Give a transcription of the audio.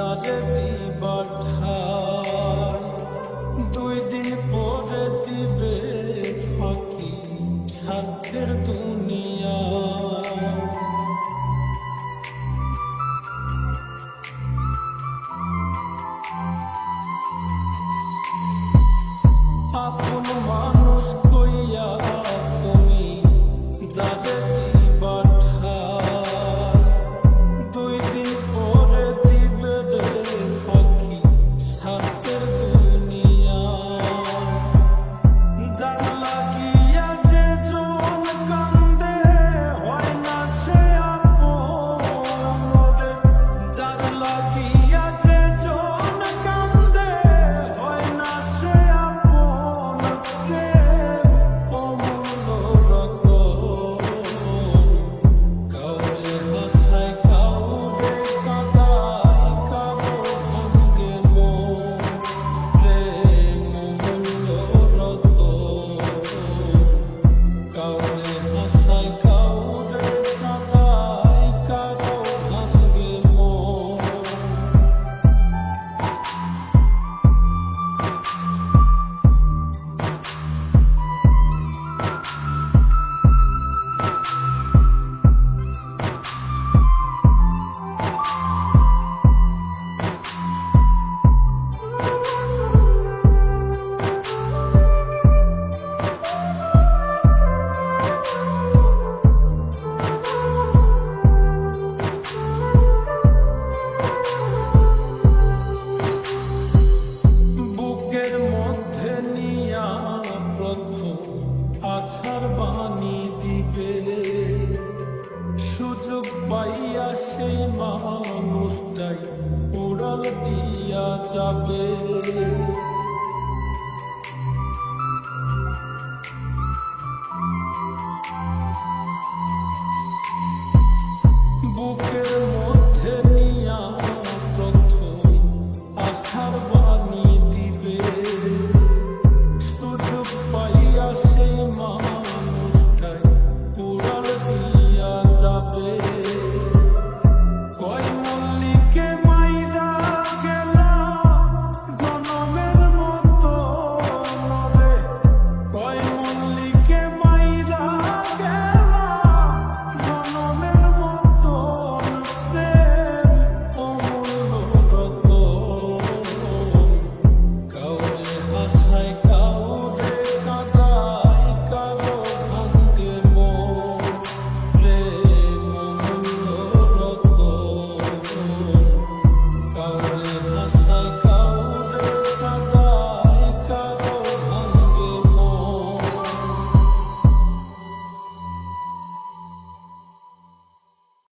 যারে বিবাঠায় দুই দিন পরে দিবে ফাঁকি স্বার্থের দুনিয়া দিয়া যাবে।